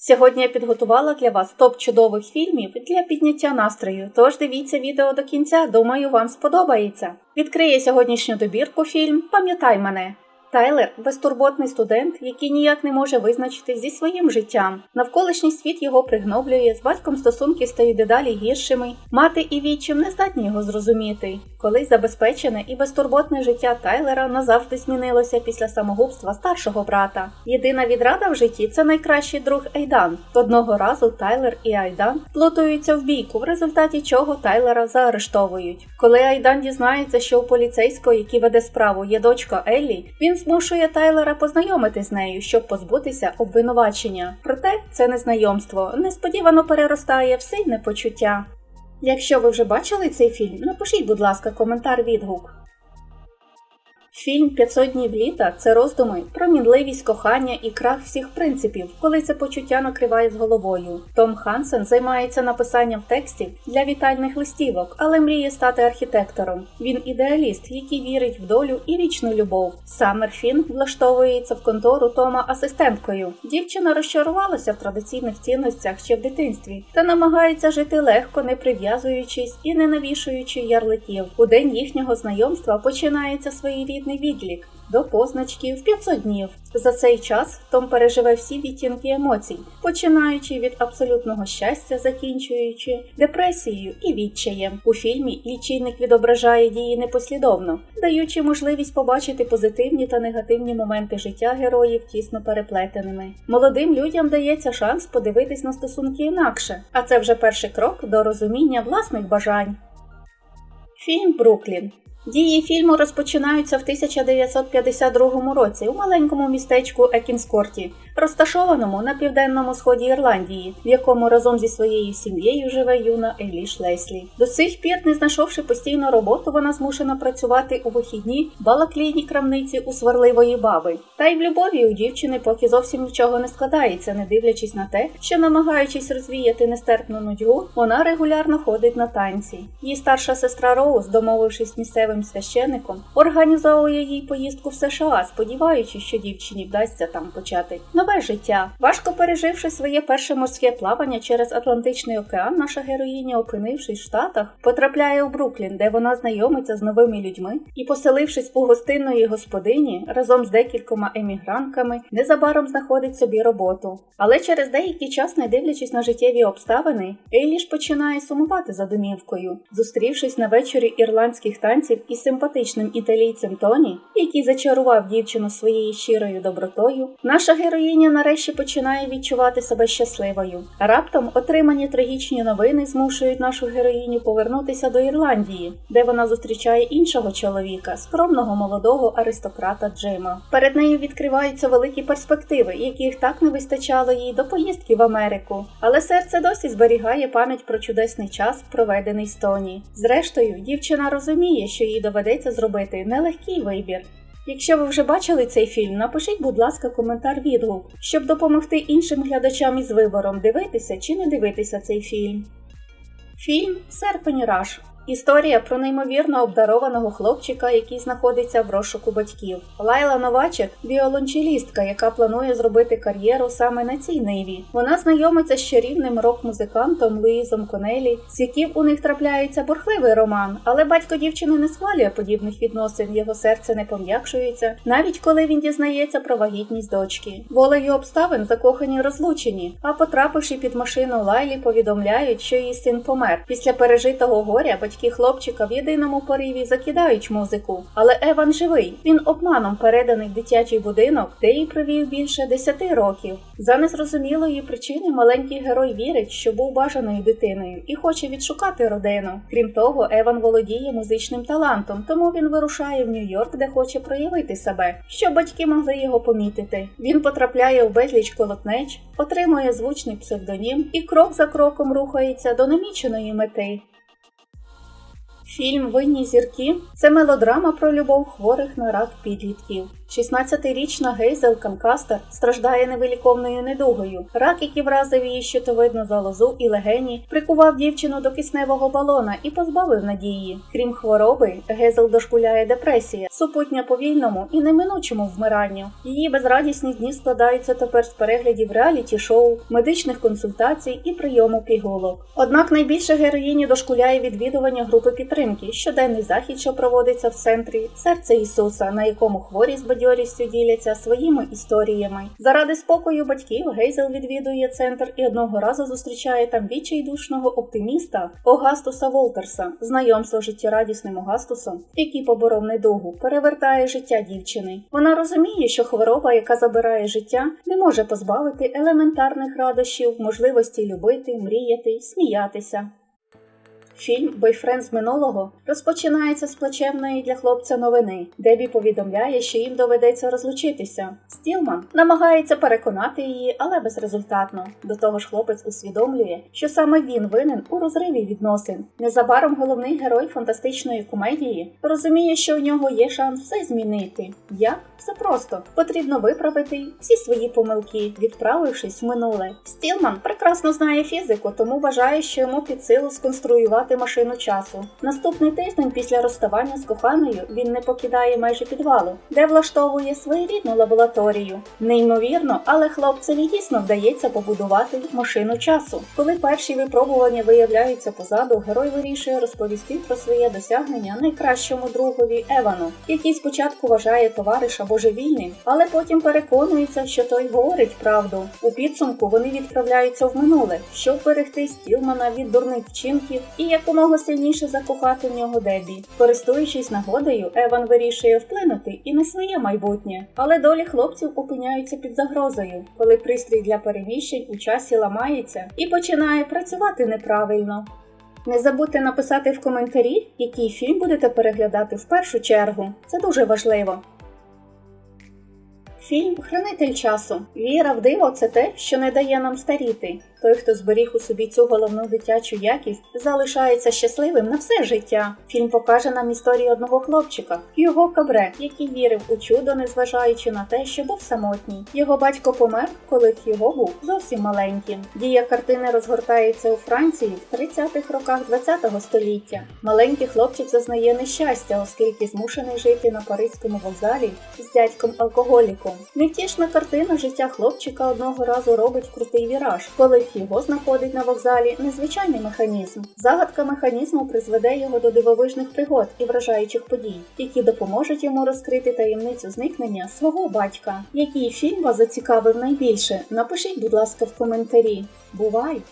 Сьогодні я підготувала для вас топ чудових фільмів для підняття настрою. Тож дивіться відео до кінця, думаю, вам сподобається. Відкриє сьогоднішню добірку фільм Пам'ятай мене. Тайлер безтурботний студент, який ніяк не може визначитись зі своїм життям. Навколишній світ його пригноблює, з батьком стосунки стають дедалі гіршими. Мати і відчим не здатні його зрозуміти. Колись забезпечене і безтурботне життя Тайлера назавжди змінилося після самогубства старшого брата. Єдина відрада в житті це найкращий друг Айдан. Одного разу Тайлер і Айдан плутаються в бійку, в результаті чого Тайлера заарештовують. Коли Айдан дізнається, що у поліцейського, який веде справу, є дочка Еллі, він змушує Тайлера познайомити з нею, щоб позбутися обвинувачення. Проте це незнайомство несподівано переростає в сильне почуття. Якщо ви вже бачили цей фільм, напишіть, будь ласка, коментар відгук. Фільм «500 днів літа це роздуми про мінливість кохання і крах всіх принципів, коли це почуття накриває з головою. Том Хансен займається написанням текстів для вітальних листівок, але мріє стати архітектором. Він ідеаліст, який вірить в долю і вічну любов. Саммер Фін влаштовується в контору Тома асистенткою. Дівчина розчарувалася в традиційних цінностях ще в дитинстві та намагається жити легко, не прив'язуючись і не навішуючи ярликів. У день їхнього знайомства починається своєрідний відлік до позначки в 500 днів. За цей час Том переживе всі відтінки емоцій, починаючи від абсолютного щастя, закінчуючи депресією і відчаєм. У фільмі лічильник відображає дії непослідовно, даючи можливість побачити позитивні та негативні моменти життя героїв тісно переплетеними. Молодим людям дається шанс подивитись на стосунки інакше, а це вже перший крок до розуміння власних бажань. Фільм Бруклін Дії фільму розпочинаються в 1952 році у маленькому містечку Екінскорті, розташованому на південному сході Ірландії, в якому разом зі своєю сім'єю живе юна Еліш Леслі. До цих пір, не знайшовши постійну роботу, вона змушена працювати у вихідні балаклійній крамниці у сварливої баби. Та й в любові у дівчини поки зовсім нічого не складається, не дивлячись на те, що, намагаючись розвіяти нестерпну нудьгу, вона регулярно ходить на танці. Її старша сестра Роуз, домовившись місцевим священником, організовує їй поїздку в США, сподіваючись, що дівчині вдасться там почати нове життя. Важко переживши своє перше морське плавання через Атлантичний океан, наша героїня, опинившись в Штатах, потрапляє у Бруклін, де вона знайомиться з новими людьми і, поселившись у гостинної господині разом з декількома емігрантками, незабаром знаходить собі роботу. Але через деякий час, не дивлячись на життєві обставини, Ейліш починає сумувати за домівкою. Зустрівшись на вечорі ірландських танців із симпатичним італійцем Тоні, який зачарував дівчину своєю щирою добротою, наша героїня нарешті починає відчувати себе щасливою. Раптом отримані трагічні новини змушують нашу героїню повернутися до Ірландії, де вона зустрічає іншого чоловіка, скромного молодого аристократа Джима. Перед нею відкриваються великі перспективи, яких так не вистачало їй до поїздки в Америку. Але серце досі зберігає пам'ять про чудесний час, проведений з Тоні. Зрештою, дівчина розуміє, що їй доведеться зробити нелегкий вибір. Якщо ви вже бачили цей фільм, напишіть, будь ласка, коментар відгук, щоб допомогти іншим глядачам із вибором дивитися чи не дивитися цей фільм. Фільм Серпень Раш. Історія про неймовірно обдарованого хлопчика, який знаходиться в розшуку батьків. Лайла Новачек віолончелістка, яка планує зробити кар'єру саме на цій ниві. Вона знайомиться з чарівним рок-музикантом Луїзом Конелі, з яким у них трапляється бурхливий роман, але батько дівчини не схвалює подібних відносин, його серце не пом'якшується, навіть коли він дізнається про вагітність дочки. Волею обставин закохані розлучені, а потрапивши під машину Лайлі, повідомляють, що її син помер. Після пережитого горя батьки батьки хлопчика в єдиному пориві закидають музику, але Еван живий. Він обманом переданий в дитячий будинок, де їй провів більше 10 років. За незрозумілої причини маленький герой вірить, що був бажаною дитиною і хоче відшукати родину. Крім того, Еван володіє музичним талантом, тому він вирушає в Нью-Йорк, де хоче проявити себе, щоб батьки могли його помітити. Він потрапляє у безліч колотнеч, отримує звучний псевдонім і крок за кроком рухається до наміченої мети. Фільм Винні зірки це мелодрама про любов хворих на рак підлітків. 16-річна Гейзел Канкастер страждає невиліковною недугою. Рак, який вразив її щитовидну залозу і легені, прикував дівчину до кисневого балона і позбавив надії. Крім хвороби, Гейзел дошкуляє депресія, супутня повільному і неминучому вмиранню. Її безрадісні дні складаються тепер з переглядів реаліті-шоу, медичних консультацій і прийому пігулок. Однак найбільше героїні дошкуляє відвідування групи підтримки, щоденний захід, що проводиться в центрі Серце Ісуса, на якому хворі з бадьорістю діляться своїми історіями. Заради спокою батьків Гейзел відвідує центр і одного разу зустрічає там відчайдушного оптиміста Огастуса Волтерса. Знайомство життєрадісним Огастусом, який поборов недугу, перевертає життя дівчини. Вона розуміє, що хвороба, яка забирає життя, не може позбавити елементарних радощів, можливості любити, мріяти, сміятися. Фільм Бойфренд з минулого розпочинається з плачевної для хлопця новини. Дебі повідомляє, що їм доведеться розлучитися. Стілман намагається переконати її, але безрезультатно. До того ж, хлопець усвідомлює, що саме він винен у розриві відносин. Незабаром головний герой фантастичної комедії розуміє, що у нього є шанс все змінити. Як? Все просто потрібно виправити всі свої помилки, відправившись в минуле. Стілман прекрасно знає фізику, тому вважає, що йому під силу сконструювати машину часу. Наступний тиждень після розставання з коханою він не покидає майже підвалу, де влаштовує своєрідну лабораторію. Неймовірно, але хлопцеві дійсно вдається побудувати машину часу. Коли перші випробування виявляються позаду, герой вирішує розповісти про своє досягнення найкращому другові Евану, який спочатку вважає товариша божевільним, але потім переконується, що той говорить правду. У підсумку вони відправляються в минуле, щоб берегти Стілмана від дурних вчинків і якомога сильніше закохати в нього Дебі. Користуючись нагодою, Еван вирішує вплинути і на своє майбутнє, але долі хлопців опиняються під загрозою, коли пристрій для переміщень у часі ламається і починає працювати неправильно. Не забудьте написати в коментарі, який фільм будете переглядати в першу чергу. Це дуже важливо. Фільм Хранитель часу. Віра в диво це те, що не дає нам старіти. Той, хто зберіг у собі цю головну дитячу якість, залишається щасливим на все життя. Фільм покаже нам історію одного хлопчика, його кабре, який вірив у чудо, незважаючи на те, що був самотній. Його батько помер, коли його був зовсім маленьким. Дія картини розгортається у Франції в 30-х роках ХХ століття. Маленький хлопчик зазнає нещастя, оскільки змушений жити на паризькому вокзалі з дядьком алкоголіком. Невтішна картина життя хлопчика одного разу робить крутий віраж, коли його знаходить на вокзалі незвичайний механізм. Загадка механізму призведе його до дивовижних пригод і вражаючих подій, які допоможуть йому розкрити таємницю зникнення свого батька. Який фільм вас зацікавив найбільше? Напишіть, будь ласка, в коментарі. Бувай!